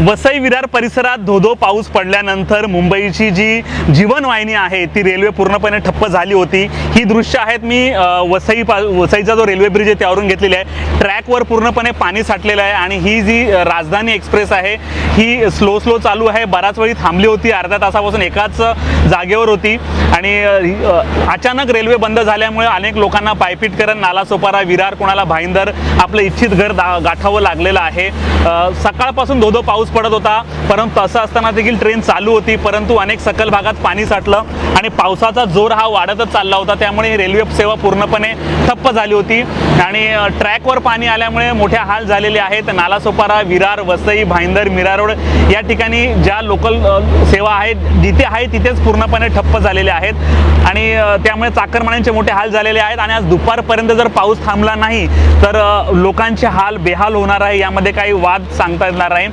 वसई विरार परिसरात धोधो पाऊस पडल्यानंतर मुंबईची जी जीवनवाहिनी आहे ती रेल्वे पूर्णपणे ठप्प झाली होती. ही दृश्य आहेत मी वसई पा वसईचा जो रेल्वे ब्रिज आहे त्यावरून घेतलेली आहे. ट्रॅकवर पूर्णपणे पाणी साठलेलं आहे आणि ही जी राजधानी एक्सप्रेस आहे ही स्लो स्लो चालू आहे. बराच वेळी थांबली होती अर्ध्या तासापासून एकाच जागेवर होती आणि अचानक रेल्वे बंद झाल्यामुळे अनेक लोकांना पायपीट करत नालासोपारा विरार कोणाला भाईंदर आपलं इच्छित घर दा गाठावं लागलेलं आहे. सकाळपासून धोधो पाऊस पडत होता परंतु असं असताना देखील ट्रेन चालू होती परंतु अनेक सकल भागात पाणी साठलं आणि पावसाचा जोर हा वाढतच चालला होता. त्यामुळे रेल्वे सेवा पूर्णपणे ठप्प झाली होती आणि ट्रॅकवर पाणी आल्यामुळे मोठ्या हाल झालेले आहेत. नालासोपारा विरार वसई भाईंदर मिरारोड या ठिकाणी ज्या लोकल सेवा आहेत जिथे आहे तिथेच पूर्ण पूर्णपणे ठप्प झालेले आहेत. आणि त्यामुळे चाकरमान्यांचे मोठे हाल झालेले आहेत. आणि आज दुपारपर्यंत जर पाऊस थांबला नाही तर लोकांचे हाल बेहाल होणार आहे. यामध्ये काही वाद सांगता येणार आहे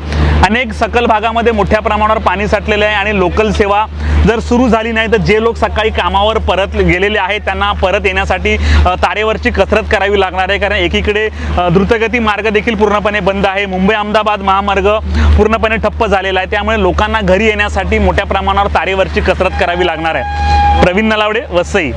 अनेक सकल भागामध्ये मोठ्या प्रमाणावर पाणी साठलेले आहे. आणि लोकल सेवा जर सुरू झाली नाही तर जे लोक सकाळी कामावर परत गेलेले आहेत त्यांना परत येण्यासाठी तारेवरची कसरत करावी लागणार आहे. कारण एकीकडे द्रुतगती मार्ग देखील पूर्णपणे बंद आहे. मुंबई अहमदाबाद महामार्ग पूर्णपणे ठप्प झालेला आहे. त्यामुळे लोकांना घरी येण्यासाठी मोठ्या प्रमाणावर तारेवरची कसरत करावी लागणार आहे. प्रवीण नलावडे वसई.